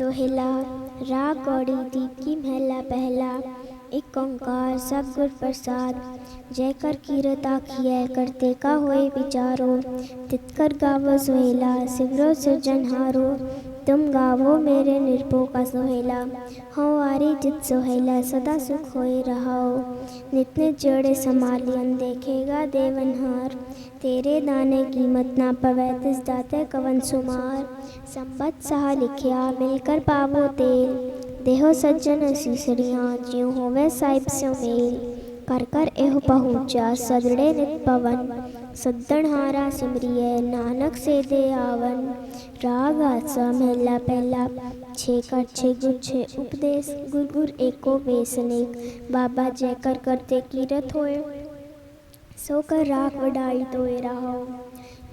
سہیلا را کوڑی دیپ کی محلہ پہلا، ایک اومکار سب گر پرساد، جے کر کیرتا ہے، کرتے کا ہوئے بچارو تتکر گاو سہیلا سورو سرجنہارو تم گاو میرے نرپو کا سہیلا۔ ہواری جت سہیلا سدا سکھ ہوئے رہاؤ۔ نتنے جڑے سمالین دیکھے گا دیونہار تیرے دانے قیمت نہ پویتس داتے کون سمار۔ سمبت سہا لکھیا، مل کر پاو تیل۔ دیہ سجن سیسریاں جیوں ہوئے سائب سے کرکرہ پہچا سدڑے نو سدن ہارا سبری نانک سید آون را واسا مہلا پہلا چھ کر چھ گھے اپدیس گر گر اے کو سنی بابا جے کرکر تے کیرت ہوئے سو کر راک وڈائی دوئے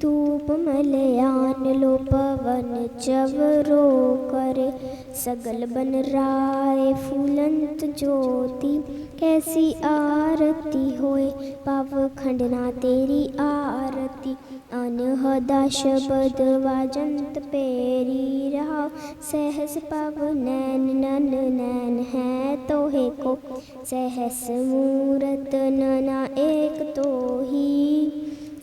طوپ ملان لو پون جب رو کرے سگل بن رائے فولنت جوتی کیسی آرتی ہوئے پو کنڈنا تیری آرتی انہدا شبد وجنت پیری رہا سہس پو نین نن نین ہے توہے کو سہس مورت نن ایک تو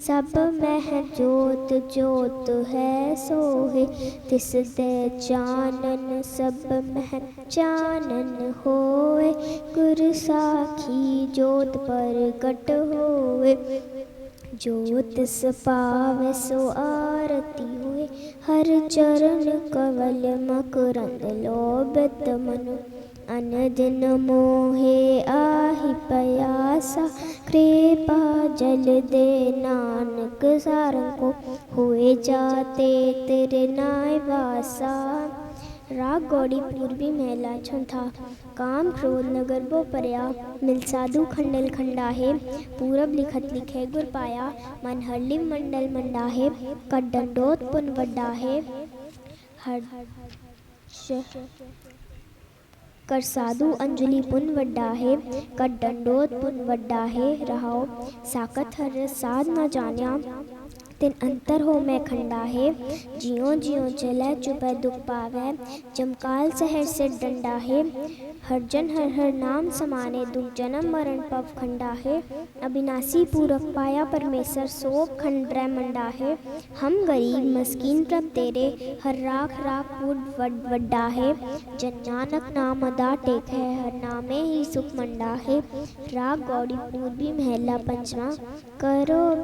ਸਭ ਮਹਿ ਜੋਤ ਜੋਤ ਹੈ ਸੋਹੇ। ਤਿਸ ਦੇ ਚਾਨਨ ਸਭ ਮਹਿ ਚਾਨਨ ਹੋਏ। ਗੁਰ ਸਾਖੀ ਜੋਤ ਪ੍ਰਗਟ ਹੋਏ। جوت سا سو آرتی ہوئے ہر چرن کبل مکروبت من انج نمو ہے آہ پیاسا رے پا جل دے نانک سار کو ہوئے جاتے تر نائ باسا راگ گوڑی پوربی میلاچن تھا۔ کام کرود نگر بو پریا، مل سادو کھنڈل کھنڈا ہے پورب لکھت لکھے گر پایا، من ہرلی منڈل منڈا منڈاہے کڈنڈوت پن وڈاہے۔ ہر کر سادو انجلی پن وڈا ہے کر ڈنڈوت پن وڈا ہے رہاو ساکت ہر ساد نہ جانیا۔ تن انتر ہو میں کھنڈا ہے جیوں جیوں چلے چپے دکھ پاوے جمکال سہر سے ڈنڈا ہے ہر جن ہر ہر نام سمانے دکھ جنم مرن پو کھنڈا ہے ابناسی پورک پایا پرمیسر سو کھنڈ منڈا ہے ہم غریب مسکین رب تیرے ہر راکھ راکھ وڈ وڈ وڈا ہے جانک نام ادا ٹیک ہے ہر نامے ہی سکھ منڈا ہے راگ گوڑی پور بھی محلہ پنچواں کرو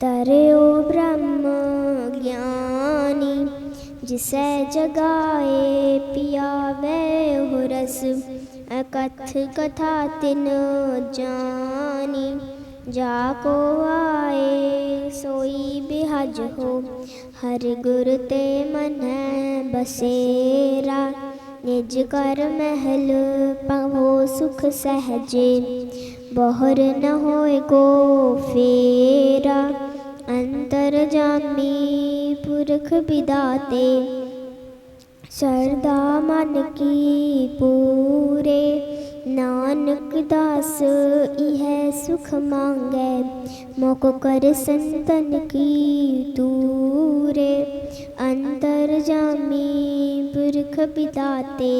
تر او برہم یعنی جسے جگائے پیاب ہورس اکت کتا تین جانی جا کو آئے سوئی بے حج ہو ہر گرتے منہ بسا نج کر محل پہو سکھ سہجے بہر ن ہوئے گو فرا انتر جامی پرکھ بداتے شردا من کی پورے نانک داس یہ سکھ مانگے موق کر سنتن کی تورے انتر جامی پرکھ بداتے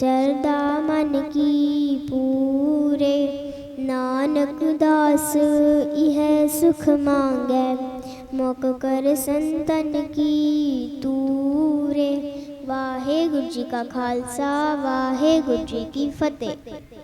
شردا من کی پورے نانک اداس یہ سکھ مانگے مک کر سنتن کی تورے واحر جی کا خالصہ واحر جی کی فتح